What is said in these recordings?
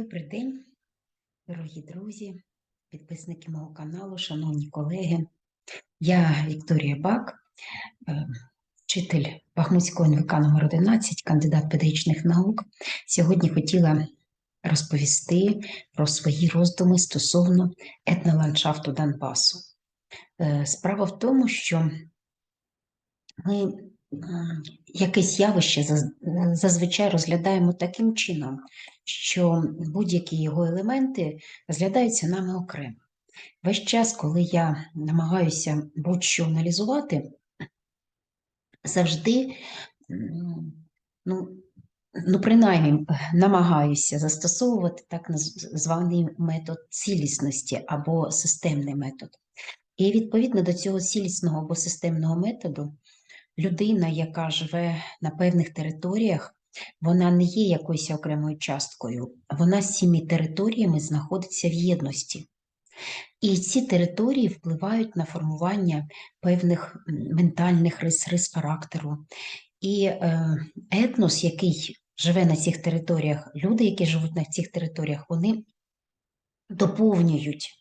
Добрий день, дорогі друзі, підписники мого каналу, шановні колеги. Я Вікторія Бак, е, вчитель Бахмутського НВК номер 11 кандидат педагогічних наук. Сьогодні хотіла розповісти про свої роздуми стосовно етноландшафту Донбасу. Е, Справа в тому, що ми якесь явище зазвичай розглядаємо таким чином, що будь-які його елементи розглядаються нами окремо. Весь час, коли я намагаюся будь-що аналізувати, завжди, ну, ну, принаймні, намагаюся застосовувати так званий метод цілісності або системний метод. І відповідно до цього цілісного або системного методу, людина, яка живе на певних територіях, вона не є якоюсь окремою часткою, вона з цими територіями знаходиться в єдності. І ці території впливають на формування певних ментальних рис, рис характеру. І е, етнос, який живе на цих територіях, люди, які живуть на цих територіях, вони доповнюють,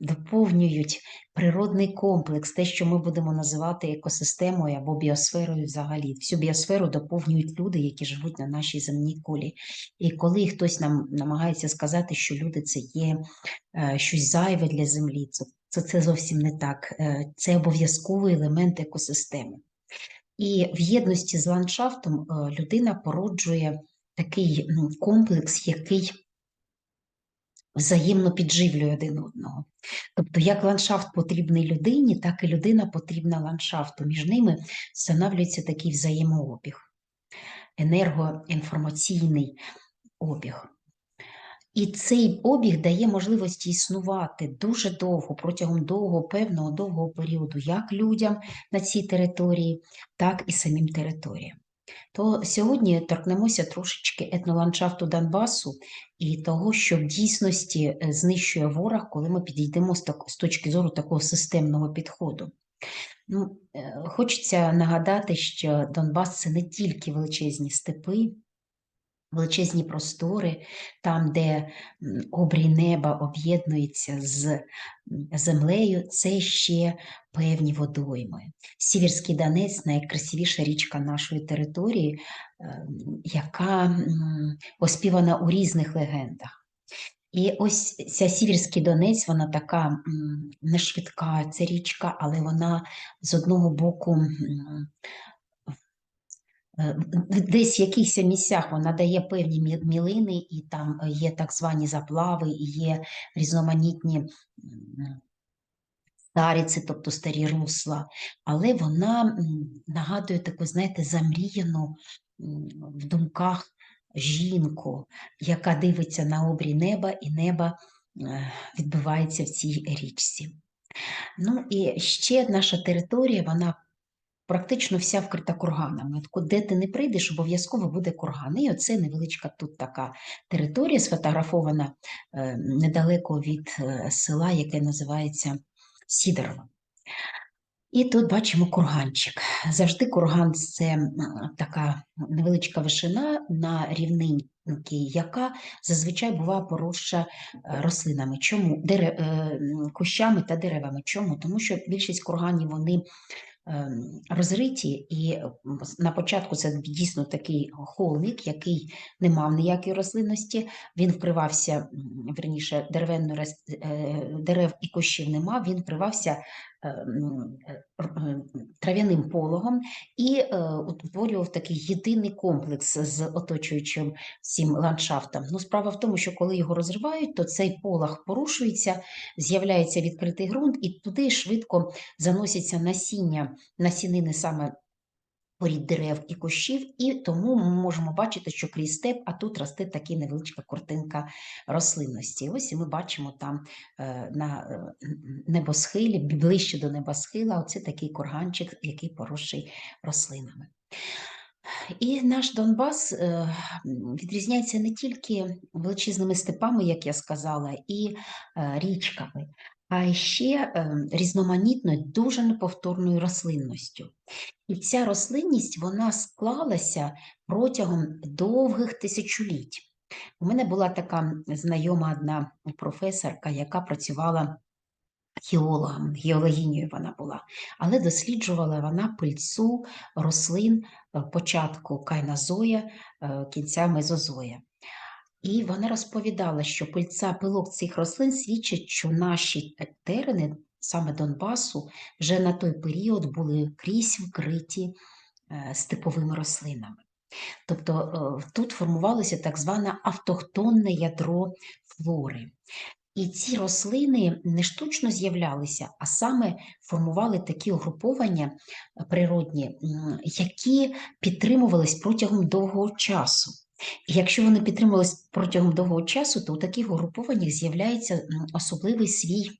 доповнюють природний комплекс, те, що ми будемо називати екосистемою або біосферою взагалі. Всю біосферу доповнюють люди, які живуть на нашій земній кулі. І коли хтось нам намагається сказати, що люди це є е, щось зайве для землі, це, це, це зовсім не так. Е, Це обов'язковий елемент екосистеми. І в єдності з ландшафтом е, людина породжує такий комплекс, який взаємно підживлює один одного. Тобто, як ландшафт потрібний людині, так і людина потрібна ландшафту. Між ними встановлюється такий взаємообіг, енергоінформаційний обіг. І цей обіг дає можливості існувати дуже довго, протягом довгого, певного довгого періоду, як людям на цій території, так і самим територіям. То сьогодні торкнемося трошечки етноландшафту Донбасу і того, що в дійсності е, знищує ворог, коли ми підійдемо з, точки зору такого системного підходу. Ну, е, хочеться нагадати, що Донбас це не тільки величезні степи, величезні простори, там, де обрій неба об'єднується з землею, це ще певні водойми. Сіверський Донець найкрасивіша річка нашої території, е, яка оспівана у різних легендах. І ось ця Сіверський Донець, вона така не швидка, ця річка, але вона з одного боку Десь в якихось місцях вона дає певні мілини, і там е, є так звані заплави, і є різноманітні стариці, тобто старі русла, але вона нагадує таку, знаєте, замріяну в думках жінку, яка дивиться на обрій неба, і неба е, відбивається в цій річці. Ну і ще наша територія, вона практично вся вкрита курганами. От ку- де ти не прийдеш, обов'язково буде курган. І оце невеличка тут така територія, сфотографована е, недалеко від е, села, яке називається Сідорово. І тут бачимо курганчик. Завжди курган це така невеличка вишина на рівнинці, яка зазвичай буває поросша е, рослинами. Чому? Дере, е, кущами та деревами. Чому? Тому що більшість курганів вони розриті, і на початку це дійсно такий холмик, який не мав ніякої рослинності. Він вкривався, верніше, деревенно рос- е, дерев і кущів не мав, він вкривався трав'яним пологом і е, утворював такий єдиний комплекс з оточуючим всім ландшафтом. Ну, справа в тому, що коли його розривають, то цей полог порушується, з'являється відкритий ґрунт, і туди швидко заносяться насіння, насінини саме порід дерев і кущів, і тому ми можемо бачити, що крізь степ, а тут росте така невеличка картинка рослинності. Ось і ми бачимо там е, на е, небосхилі, ближче до небосхила, оце такий курганчик, який поросший рослинами. І наш Донбас е, відрізняється не тільки величезними степами, як я сказала, і річками, а ще е, різноманітною, дуже неповторною рослинністю. І ця рослинність вона склалася протягом довгих тисячоліть. У мене була така знайома одна професорка, яка працювала геологом, геологинею вона була, але досліджувала вона пильцу рослин е, початку кайнозоя, е, кінця мезозоя. І вона розповідала, що пильця пилок цих рослин свідчить, що наші терени, саме Донбасу, вже на той період були крізь вкриті е, степовими рослинами. Тобто е, тут формувалося так зване автохтонне ядро флори. І ці рослини не штучно з'являлися, а саме формували такі угруповання е, природні, які підтримувались протягом довгого часу. І якщо вони підтримувались протягом довгого часу, то у таких угрупованнях з'являється особливий свій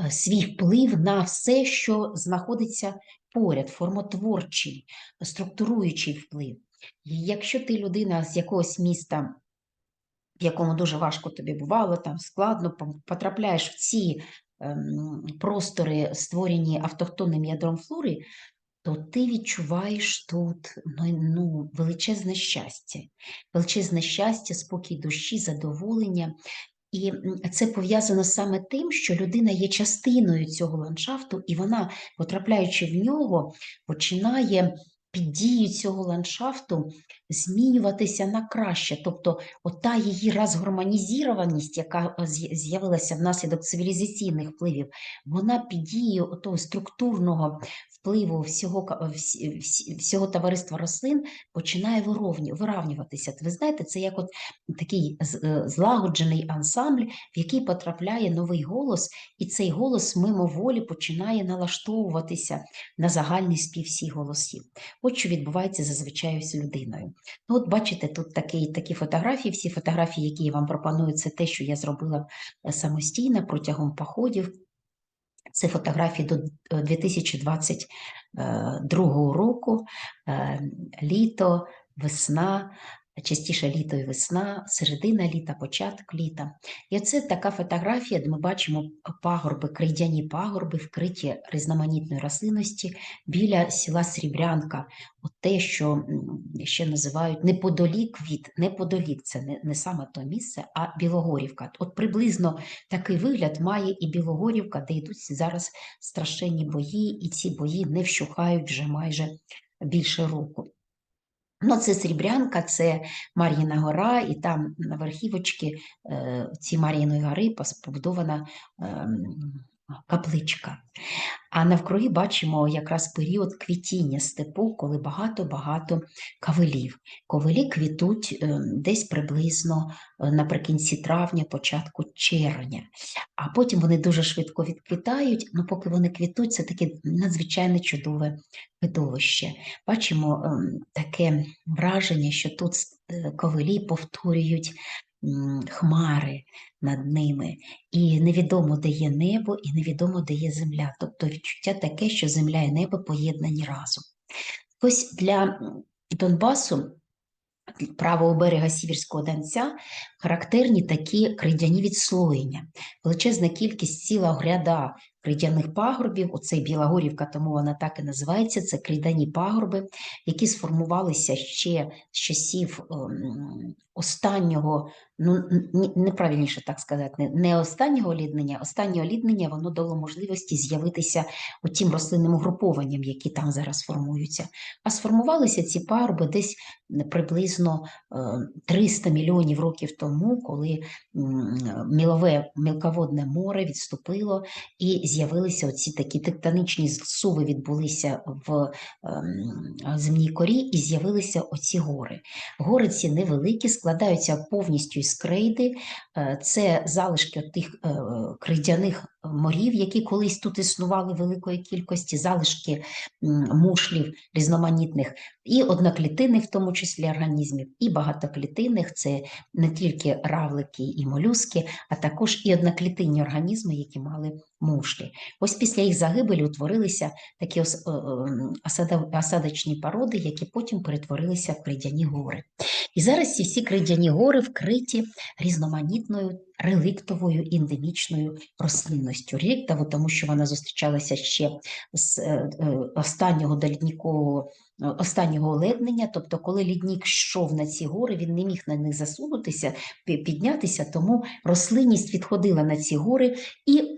е, свій вплив на все, що знаходиться поряд, формотворчий, структуруючий вплив. І якщо ти людина з якогось міста, в якому дуже важко тобі бувало, там складно, потрапляєш в ці ем, простори, створені автохтонним ядром флори, то ти відчуваєш тут ну, ну, величезне щастя, величезне щастя, спокій душі, задоволення. І це пов'язано саме тим, що людина є частиною цього ландшафту, і вона, потрапляючи в нього, починає під дією цього ландшафту змінюватися на краще. Тобто, ота її розгармонізованість, яка з'явилася внаслідок цивілізаційних впливів, вона під дією того структурного впливу всього всього товариства рослин починає виравнюватися. Ви знаєте, це як от такий е, злагоджений ансамбль, в який потрапляє новий голос, і цей голос мимоволі починає налаштовуватися на загальний спів всіх голосів. От що відбувається зазвичай з людиною. Ну, От бачите, тут такі, такі фотографії, всі фотографії, які я вам пропоную, це те, що я зробила е, самостійно протягом походів. Це фотографії до 2022 е, року, е, літо, весна, частіше літо і весна, середина літа, початок літа. І це така фотографія, де ми бачимо пагорби, крейдяні пагорби, вкриті різноманітної рослинності біля села Срібрянка. От те, що ще називають неподалік від, неподалік, це не, не саме то місце, а Білогорівка. От приблизно такий вигляд має і Білогорівка, де йдуть зараз страшенні бої, і ці бої не вщухають вже майже більше року. Ну, це Срібрянка, це Мар'їна гора, і там на верхівочці е, ці Мар'їної гори побудована ем, капличка. А навкруги бачимо якраз період квітіння степу, коли багато-багато кавелів. Ковелі квітуть е, десь приблизно е, наприкінці травня, початку червня, а потім вони дуже швидко відквітають, але поки вони квітуть, це таке надзвичайно чудове видовище. Бачимо ем, таке враження, що тут е, ковелі повторюють хмари над ними, і невідомо, де є небо, і невідомо, де є земля. Тобто відчуття таке, що земля і небо поєднані разом. Ось для Донбасу. Правого берега Сіверського Донця характерні такі кридяні відслоєння, величезна кількість ціла гряда кридяних пагорбів. Оцей Білогорівка, тому вона так і називається. Це кридяні пагорби, які сформувалися ще з часів ем, останнього, ну неправильніше так сказати, не останнього оліднення, останнє оліднення воно дало можливості з'явитися тим рослинним угрупованням, які там зараз формуються. А сформувалися ці пагорби десь приблизно 300 ем, мільйонів років тому, коли мілове мілководне море відступило і з'явилися оці такі тектонічні зсуви відбулися в ем, земній корі, і з'явилися оці гори. Гори ці невеликі, складаються повністю крейди, е, це залишки тих е, крейдяних морів, які колись тут існували великої кількості, залишки мушлів різноманітних, і одноклітинних, в тому числі організмів, і багатоклітинних це не тільки равлики і молюски, а також і одноклітинні організми, які мали мушлі. Ось після їх загибелі утворилися такі осадочні породи, які потім перетворилися в кридяні гори. І зараз ці всі кридяні гори вкриті різноманітною реліктовою ендемічною рослинністю. Реліктово, тому що вона зустрічалася ще з е, е, останнього доліднікового останнього оледнення, тобто, коли ліднік йшов на ці гори, він не міг на них засунутися, піднятися, тому рослинність відходила на ці гори і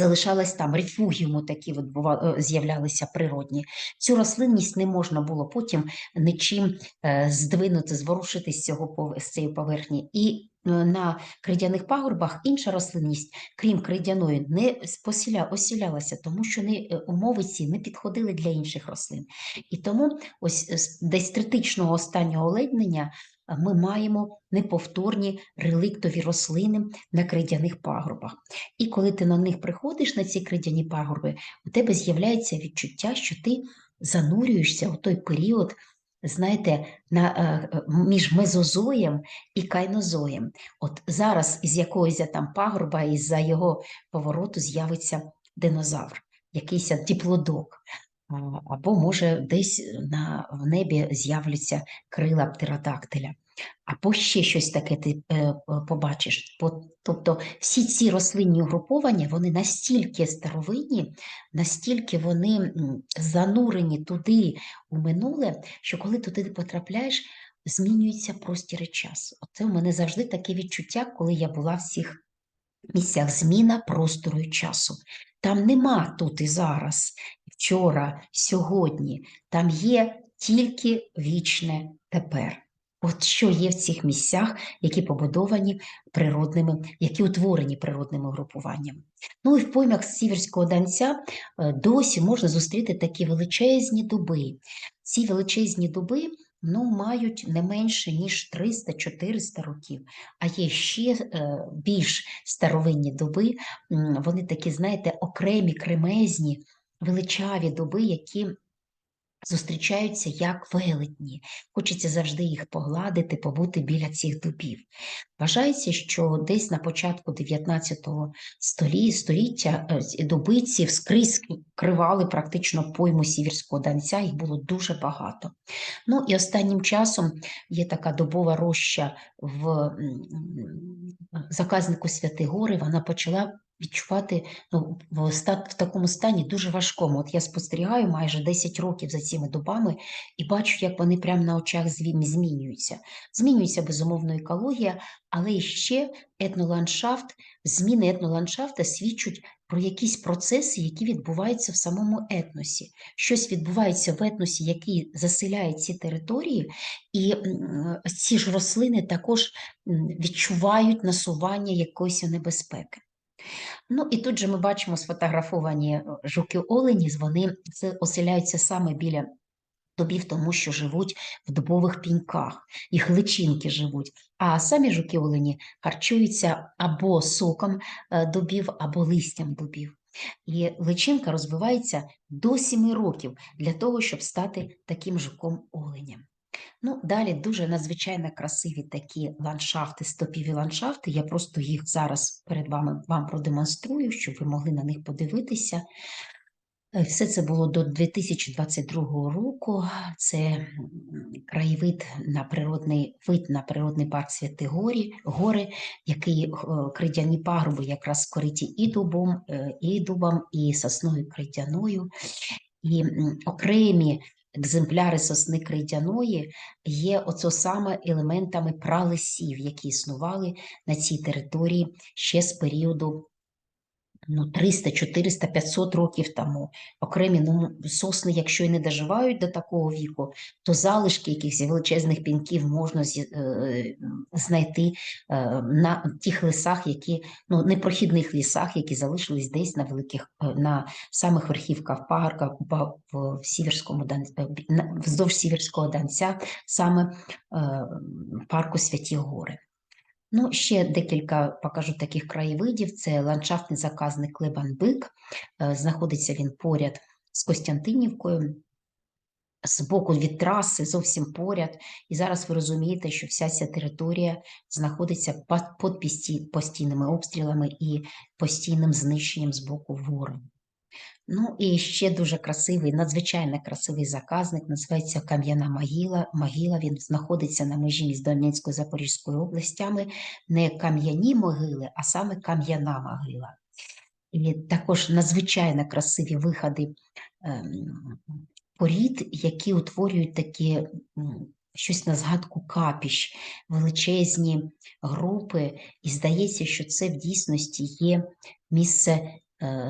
залишалась там. Рефугіуми такі от е, з'являлися природні. Цю рослинність не можна було потім нічим е, здвинути, зворушити з, цього, з цієї поверхні. І е, на кридяних пагорбах інша рослинність, крім кридяної, не посіля, осілялася, тому що не, умови ці не підходили для інших рослин. І тому ось десь третичного останнього оледнення е, ми маємо неповторні реликтові рослини на кридяних пагорбах. І коли ти на них приходиш, на ці кридяні пагорби, у тебе з'являється відчуття, що ти занурюєшся у той період, знаєте, на, е, е, між мезозоєм і кайнозоєм. От зараз із якогось там пагорба, із-за його повороту з'явиться динозавр, якийсь диплодок. Або, може, десь на, в небі з'являться крила птеродактиля, або ще щось таке ти е, е, побачиш. Тобто всі ці рослинні угруповання, вони настільки старовинні, настільки вони занурені туди у минуле, що коли туди потрапляєш, змінюється простір і час. Оце у мене завжди таке відчуття, коли я була в цих місцях зміна простору і часу. Там нема тут і зараз, вчора, сьогодні. Там є тільки вічне тепер. От що є в цих місцях, які побудовані природними, які утворені природними групуваннями. Ну і в поймах сіверського данця е, досі можна зустріти такі величезні дуби. Ці величезні дуби ну, мають не менше, ніж 300-400 років. А є ще е, більш старовинні дуби, вони такі, знаєте, окремі, кремезні, величаві дуби, які зустрічаються як велетні. Хочеться завжди їх погладити, побути біля цих дубів. Вважається, що десь на початку 19 столі- століття е, ці вскрізь кривали практично пойму сіверського данця, їх було дуже багато. Ну і останнім часом є така дубова роща в заказнику Святи Гори, вона почала відчувати ну, в, ста- в такому стані дуже важкому. От я спостерігаю майже 10 років за цими дубами і бачу, як вони прямо на очах змінюються. Змінюється безумовно екологія, але ще етноландшафт, зміни етноландшафта свідчать про якісь процеси, які відбуваються в самому етносі. Щось відбувається в етносі, який заселяє ці території, і ці ж рослини також відчувають насування якоїсь небезпеки. Ну і тут же ми бачимо сфотографовані е, жуки-олені, вони оселяються саме біля дубів, тому що живуть в дубових піньках, їх личинки живуть. А самі жуки-олені харчуються або соком е, дубів, або листям дубів. І личинка розвивається до 7 років для того, щоб стати таким жуком-оленем. Ну, далі дуже надзвичайно красиві такі ландшафти, стопові ландшафти. Я просто їх зараз перед вами вам продемонструю, щоб ви могли на них подивитися. Е, Все це було до 2022 року. Це краєвид на природний вид на природний парк Святи Горі, гори, який е, кридяні пагорби якраз скориті і дубом, е, і дубом, і сосною кридяною. І окремі екземпляри сосни кридяної є оце саме елементами пралесів, які існували на цій території ще з періоду ну, 300, 400, 500 років тому. Окремі ну, сосни, якщо і не доживають до такого віку, то залишки якихось величезних пінків можна е, знайти е, на тих лісах, які ну, непрохідних лісах, які залишились десь на великих е, на самих верхівках пагорка в, Сіверському вздовж Сіверського Данця, саме парку Святі Гори. Ну, ще декілька покажу таких краєвидів. Це ландшафтний заказник Лебанбик. Е, Знаходиться він поряд з Костянтинівкою, з боку від траси, зовсім поряд. І зараз ви розумієте, що вся ця територія знаходиться під постійними обстрілами і постійним знищенням з боку ворогів. Ну і ще дуже красивий, надзвичайно красивий заказник, називається Кам'яна могила. Могила він знаходиться на межі між Донецькою Запорізькою областями. Не кам'яні могили, а саме кам'яна могила. І також надзвичайно красиві виходи ем, порід, які утворюють такі щось на згадку капіщ, величезні групи, і здається, що це в дійсності є місце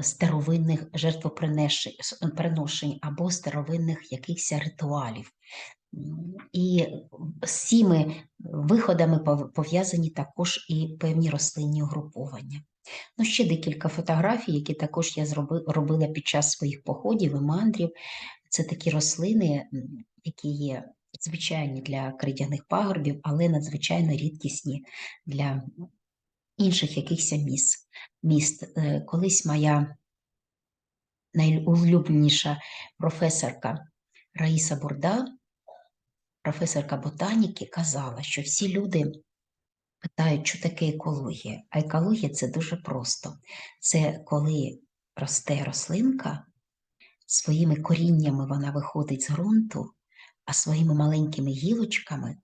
старовинних жертвоприношень або старовинних якихось ритуалів. І з цими виходами пов'язані також і певні рослинні угруповання. Ну, ще декілька фотографій, які також я робила під час своїх походів і мандрів. Це такі рослини, які є звичайні для кридяних пагорбів, але надзвичайно рідкісні для інших якихось міст. міст. Е, Колись моя найулюбленіша професорка Раїса Бурда, професорка ботаніки, казала, що всі люди питають, що таке екологія. А екологія це дуже просто. Це коли росте рослинка, своїми коріннями вона виходить з ґрунту, а своїми маленькими гілочками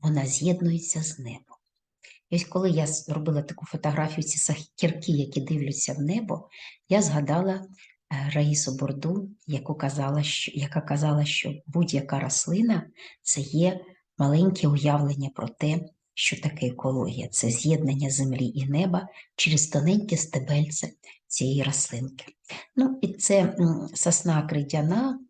вона з'єднується з небом. Ось коли я зробила таку фотографію, ці сахірки, які дивляться в небо, я згадала е, Раїсу Борду, яку казала, що, яка казала, що будь-яка рослина це є маленьке уявлення про те, що таке екологія. Це з'єднання землі і неба через тоненьке стебельце цієї рослинки. Ну, і це сосна кридяна,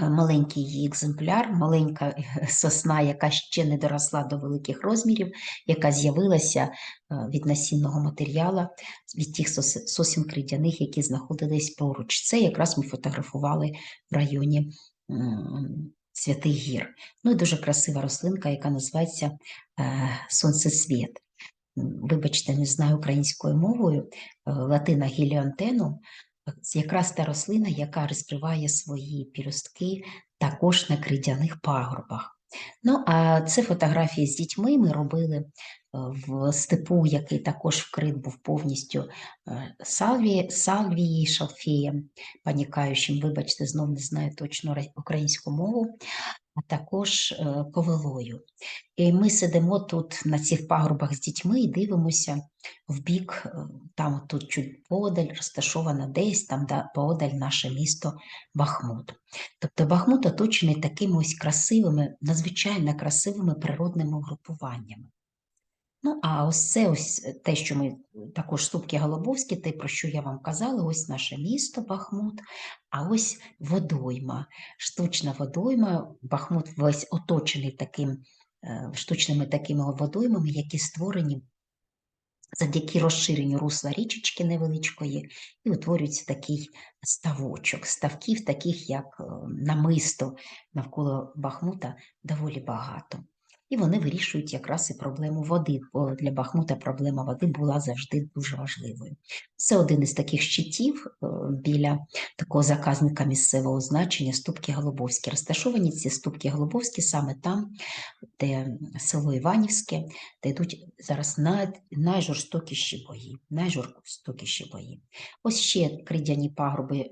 маленький її екземпляр, маленька е, сосна, яка ще не доросла до великих розмірів, яка з'явилася е, від насінного матеріалу, від тих сос- сосен кридяних, які знаходились поруч. Це якраз ми фотографували в районі м, Святих Гір. Ну і дуже красива рослинка, яка називається е, сонцесвіт. Вибачте, не знаю українською мовою, е, латина гіліантену, якраз та рослина, яка розкриває свої піростки також на кридяних пагорбах. Ну, а це фотографії з дітьми ми робили в степу, який також вкрит був повністю е, салвії, салвії, шалфеєм, панікаючим, вибачте, знов не знаю точно українську мову, а також е, ковилою. І ми сидимо тут на цих пагорбах з дітьми і дивимося в бік, е, там тут чуть подаль, розташовано десь, там да, поодаль наше місто Бахмут. Тобто Бахмут оточений такими ось красивими, надзвичайно красивими природними угрупуваннями. Ну, а ось це ось те, що ми також Ступки Голобовські, те, про що я вам казала, ось наше місто Бахмут, а ось водойма, штучна водойма. Бахмут весь оточений таким е, штучними такими водоймами, які створені завдяки розширенню русла річечки невеличкої, і утворюється такий ставочок. Ставків, таких як е, намисто навколо Бахмута, доволі багато. І вони вирішують якраз і проблему води, бо для Бахмута проблема води була завжди дуже важливою. Це один із таких щитів е, біля такого заказника місцевого значення Ступки Голубовські. Розташовані ці Ступки Голубовські саме там, де село Іванівське, де йдуть зараз най, найжорстокіші бої. Найжорстокіші бої. Ось ще кридяні пагорби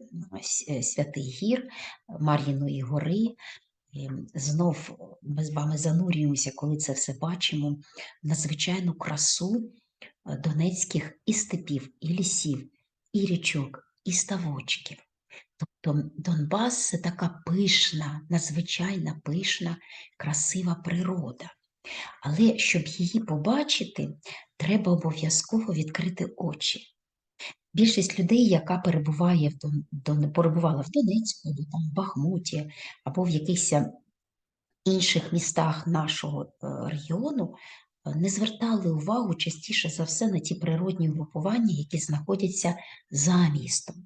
Святий Гір, Мар'їної гори. Знов ми з вами занурюємося, коли це все бачимо, надзвичайну красу е, донецьких і степів, і лісів, і річок, і ставочків. Тобто Донбас це така пишна, надзвичайна пишна, красива природа. Але щоб її побачити, треба обов'язково відкрити очі. Більшість людей, яка перебуває в Дон, перебувала в Донецьку, або там в Бахмуті, або в якихось інших містах нашого е, регіону, е, не звертали увагу частіше за все на ті природні угрупування, які знаходяться за містом.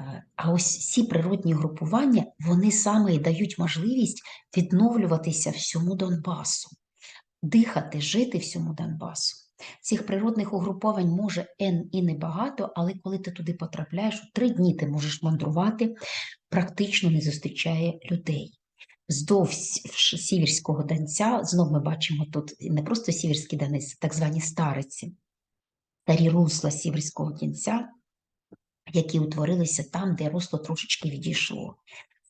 Е, А ось ці природні групування, вони саме і дають можливість відновлюватися всьому Донбасу, дихати, жити всьому Донбасу. Цих природних угруповань може N і небагато, але коли ти туди потрапляєш, у три дні ти можеш мандрувати, практично не зустрічає людей. Вздовж Ш- Сіверського Донця, знов ми бачимо тут не просто Сіверський Донець, це так звані стариці, старі русла Сіверського Донця, які утворилися там, де русло трошечки відійшло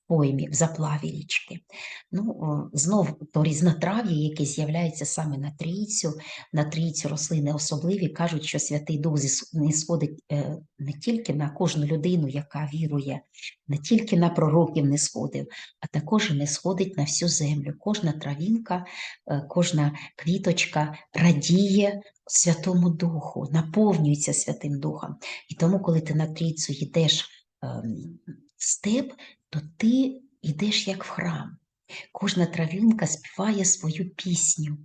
поймі, в заплаві річки. Ну, знов то різнотрав'я, яке з'являється саме на трійцю, на трійцю рослини особливі, кажуть, що Святий Дух не сходить е, не тільки на кожну людину, яка вірує, не тільки на пророків не сходив, а також не сходить на всю землю. Кожна травінка, е, кожна квіточка радіє Святому Духу, наповнюється Святим Духом. І тому, коли ти на трійцю йдеш ем, степ, то ти йдеш як в храм. Кожна травинка співає свою пісню.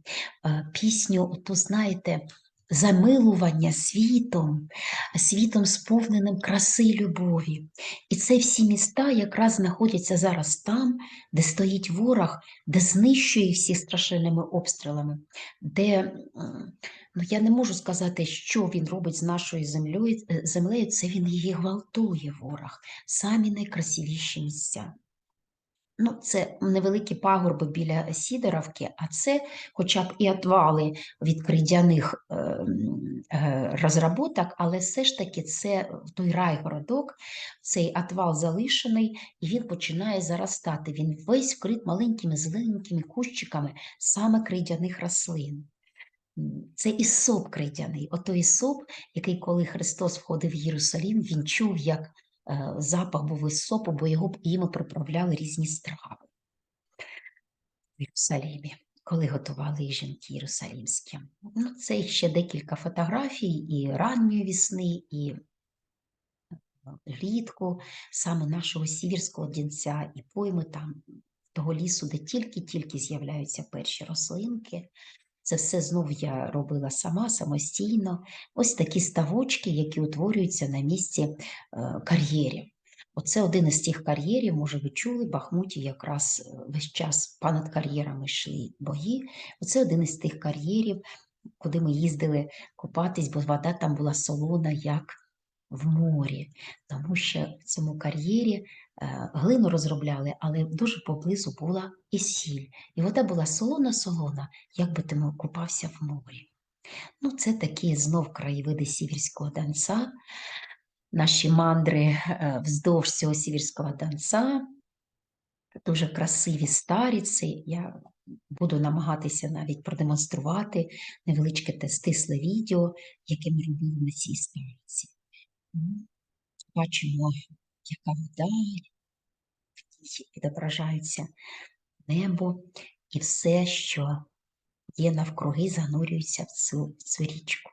Е, Пісню, ото, знаєте, замилування світом, світом сповненим краси любові. І це всі міста якраз знаходяться зараз там, де стоїть ворог, де знищує всіх страшенними обстрілами, де ну, я не можу сказати, що він робить з нашою землею, е, землею, це він її гвалтує ворог, самі найкрасивіші місця. Ну, це невеликі пагорби біля Сідоровки, а це хоча б і отвали від кридяних е, е, розработок, але все ж таки це той райгородок, цей отвал залишений, і він починає заростати. Він весь вкрит маленькими зелененькими кущиками саме кридяних рослин. Це ісоп кридяний. Ото ісоп, який, коли Христос входив в Єрусалім, він чув, як е, запах був ісопу, бо його йому приправляли різні страви в Єрусалімі, коли готували жінки єрусалімські. Ну, це ще декілька фотографій і ранньої весни, і влітку, саме нашого сіверського дінця, і пойми там того лісу, де тільки-тільки з'являються перші рослинки. Це все знов я робила сама, самостійно. Ось такі ставочки, які утворюються на місці е, кар'єрів. Оце один із тих кар'єрів, може, ви чули, в Бахмуті якраз е, весь час понад кар'єрами йшли бої. Оце один із тих кар'єрів, куди ми їздили купатись, бо вода там була солона, як в морі, тому що в цьому кар'єрі глину розробляли, але дуже поблизу була і сіль. І вода була солона-солона, як би ти купався в морі. Ну, це такі знов краєвиди сіверського Донця, наші мандри е, вздовж цього сіверського Донця, дуже красиві старіці. Я буду намагатися навіть продемонструвати невеличке те стисле відео, яке ми робили на цій старіці. Бачимо, яка вода, які відображається небо, і все, що є навкруги, занурюється в цю, в цю річку.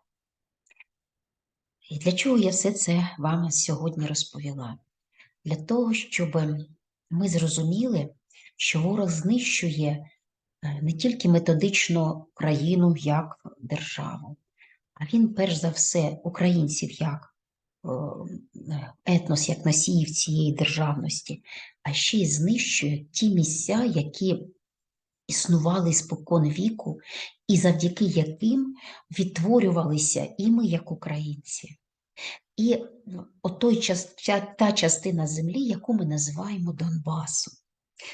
І для чого я все це вам сьогодні розповіла? Для того, щоб ми зрозуміли, що ворог знищує е, не тільки методично країну як державу, а він, перш за все, українців як етнос, як носіїв цієї державності, а ще й знищує ті місця, які існували спокон віку, і завдяки яким відтворювалися і ми як українці. І ну, отой час, та частина землі, яку ми називаємо Донбасом,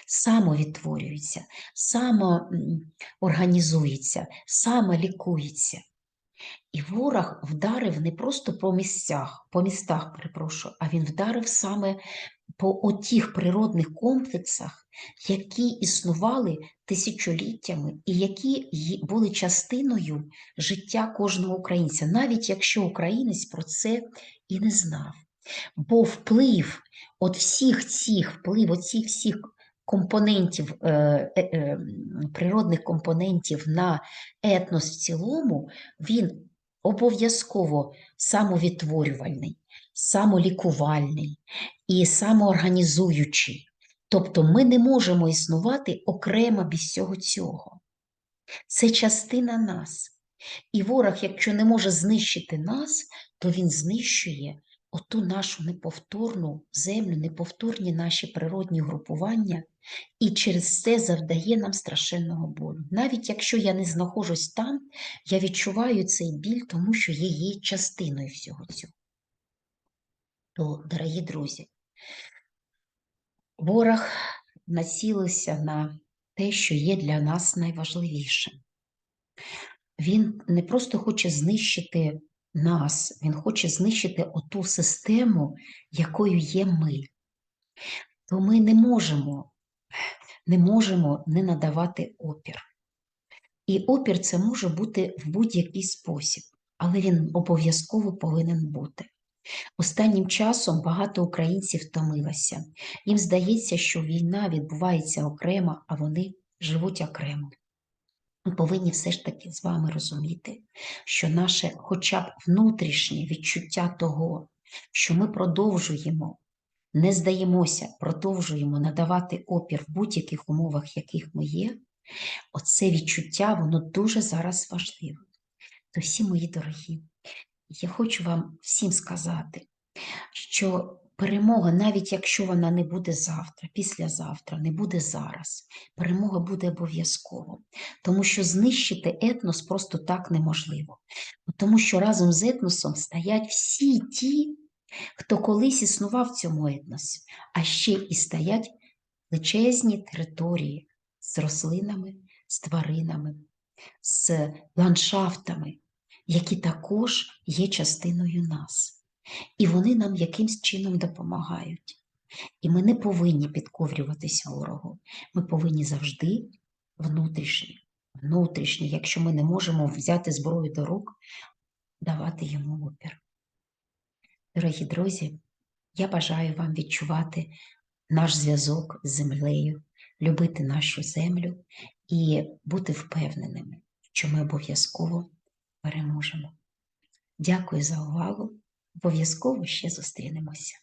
самовідтворюється, самоорганізується, самолікується. І ворог вдарив не просто по місцях, по містах, перепрошую, а він вдарив саме по отіх природних комплексах, які існували тисячоліттями і які були частиною життя кожного українця, навіть якщо українець про це і не знав. Бо вплив от всіх цих вплив, оцих всіх компонентів, е, е, е, природних компонентів на етнос в цілому, він обов'язково самовідтворювальний, самолікувальний і самоорганізуючий. Тобто ми не можемо існувати окремо без всього цього. Це частина нас. І ворог, якщо не може знищити нас, то він знищує оту нашу неповторну землю, неповторні наші природні групування, і через це завдає нам страшенного болю. Навіть якщо я не знаходжусь там, я відчуваю цей біль, тому що є її частиною всього цього. То, дорогі друзі, ворог націлився на те, що є для нас найважливішим. Він не просто хоче знищити нас, він хоче знищити оту систему, якою є ми. То ми не можемо, не можемо не надавати опір. І опір це може бути в будь-який спосіб, але він обов'язково повинен бути. Останнім часом багато українців втомилося. Їм здається, що війна відбувається окремо, а вони живуть окремо. Ми повинні все ж таки з вами розуміти, що наше хоча б внутрішнє відчуття того, що ми продовжуємо, не здаємося, продовжуємо надавати опір в будь-яких умовах, яких ми є, оце відчуття, воно дуже зараз важливе. То всі мої дорогі, я хочу вам всім сказати, що перемога, навіть якщо вона не буде завтра, післязавтра, не буде зараз, перемога буде обов'язково. Тому що знищити етнос просто так неможливо. Тому що разом з етносом стоять всі ті, хто колись існував в цьому етносі, а ще і стоять величезні території з рослинами, з тваринами, з ландшафтами, які також є частиною нас. І вони нам якимсь чином допомагають. І ми не повинні підковрюватися ворогу. Ми повинні завжди внутрішні, внутрішні, якщо ми не можемо взяти зброю до рук, давати йому опір. Дорогі друзі, я бажаю вам відчувати наш зв'язок з землею, любити нашу землю і бути впевненими, що ми обов'язково переможемо. Дякую за увагу. Обов'язково ще зустрінемося.